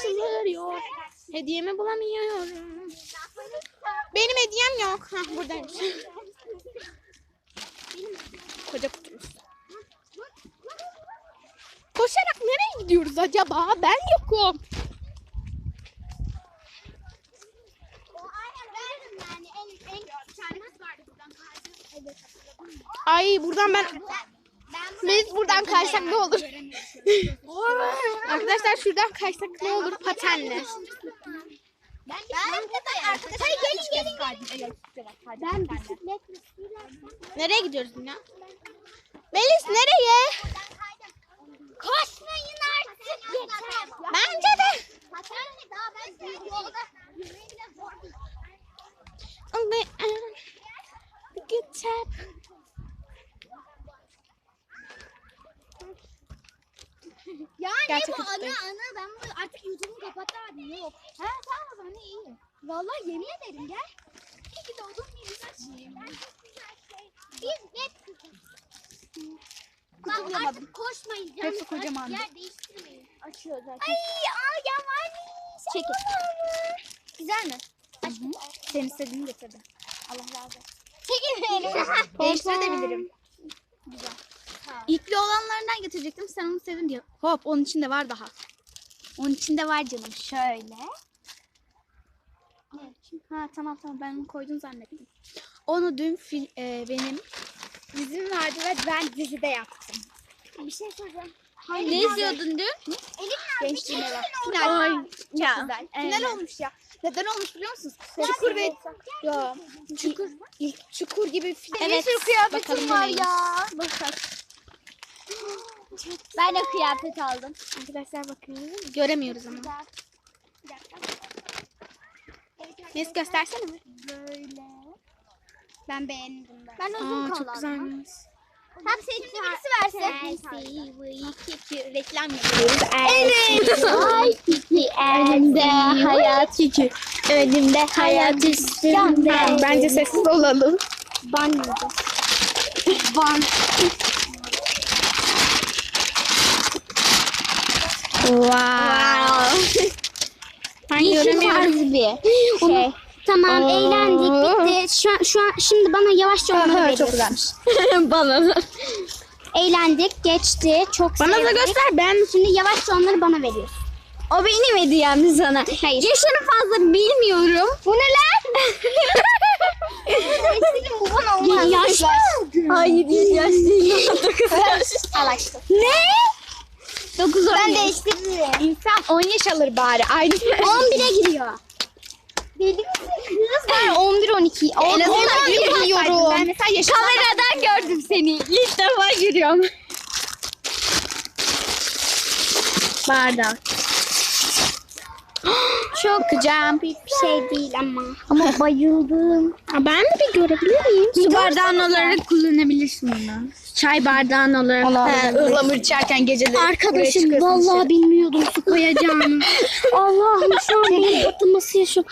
açılıyor. Hediyemi bulamıyorum. Benim hediyem yok. Hah buradaymış. Koca kutumuz. Koşarak nereye gidiyoruz acaba? Ben yokum. Ay buradan ben biz buradan kaysak ne olur? Arkadaşlar şuradan kaysak ne olur patenle. Ben ben arkadaşlar gelin gelin gelin. Ben bisiklet Nereye gidiyoruz Dünya? Melis nereye? Koşmayın artık yeter. Bence de. Patenle daha ben yolda yürümeyi bile zor değil. Ya Gerçek ne bu ana ana ben bu artık YouTube'u kapattı abi yok. He tamam o zaman iyi. Vallahi yemin ederim gel. İyi ki doğdun bir güzel şey. Biz hep Bak artık koşmayın. Hepsi kocaman. Yer değiştirmeyin. Açıyoruz Ay al ya var Çekil. Güzel mi? Senin istediğini getirdim. Allah razı olsun. Çekil. Değiştirebilirim. Güzel. İpli olanlarından getirecektim. Sen onu sevdin diye. Hop onun içinde var daha. Onun içinde var canım. Şöyle. Ha tamam tamam ben onu koydum zannettim. Onu dün fil, e, benim dizim vardı ve ben dizide yaptım. Bir şey soracağım. Ne izliyordun dün? Gençliğime bak. Final. Ay, Çok güzel. Final olmuş ya. Neden olmuş biliyor musunuz? Çukur ve ya çukur ilk çukur gibi final. Evet. Bir sürü kıyafetim Bakalım var ya. Bakın. Ben de kıyafet aldım. Arkadaşlar bakın. Göremiyoruz ama. Neyse göstersene. Böyle. Ben beğendim ben. Ben Aa çok güzelmiş. Hem senin birisi versin. Reklam yapıyoruz. Evet. Ay kiki ende hayat Kiki. önümde hayat üstümde. Bence sessiz olalım. Ban mıydı? Van. Wow. Ben göremiyorum. bir şey. Tamam Oo. eğlendik bitti. Şu an, şu an şimdi bana yavaşça onları Aha, veriyorsun. çok güzelmiş. Bana da. Eğlendik geçti çok Bana da sevdik. göster ben. Şimdi yavaşça onları bana veriyorsun. O benim hediyem sana. Hayır. Yaşını fazla bilmiyorum. Bu ne lan? bu bana olmaz. Yaş Hayır yaş değil. Al ne? 9 10 Ben değiştiririm. İnsan 10 yaş alır bari. Aynı. 11'e giriyor. Deli misin kız? Ben 11 12. En azından 11 bir Ben mesela yaşım Kameradan gördüm seni. İlk defa görüyorum. Bardak. Çok Bakacağım. bir şey değil ama. Ama bayıldım. Aa, Ben de bir görebilir miyim? Su bardağın olarak kullanabilirsin onu. Çay bardağın olarak. Allah. Ihlamur içerken geceleri. buraya Arkadaşım çıkıyorsun vallahi bilmiyordum su koyacağını. Allah'ım şu an beyin patlaması yaşıyorum.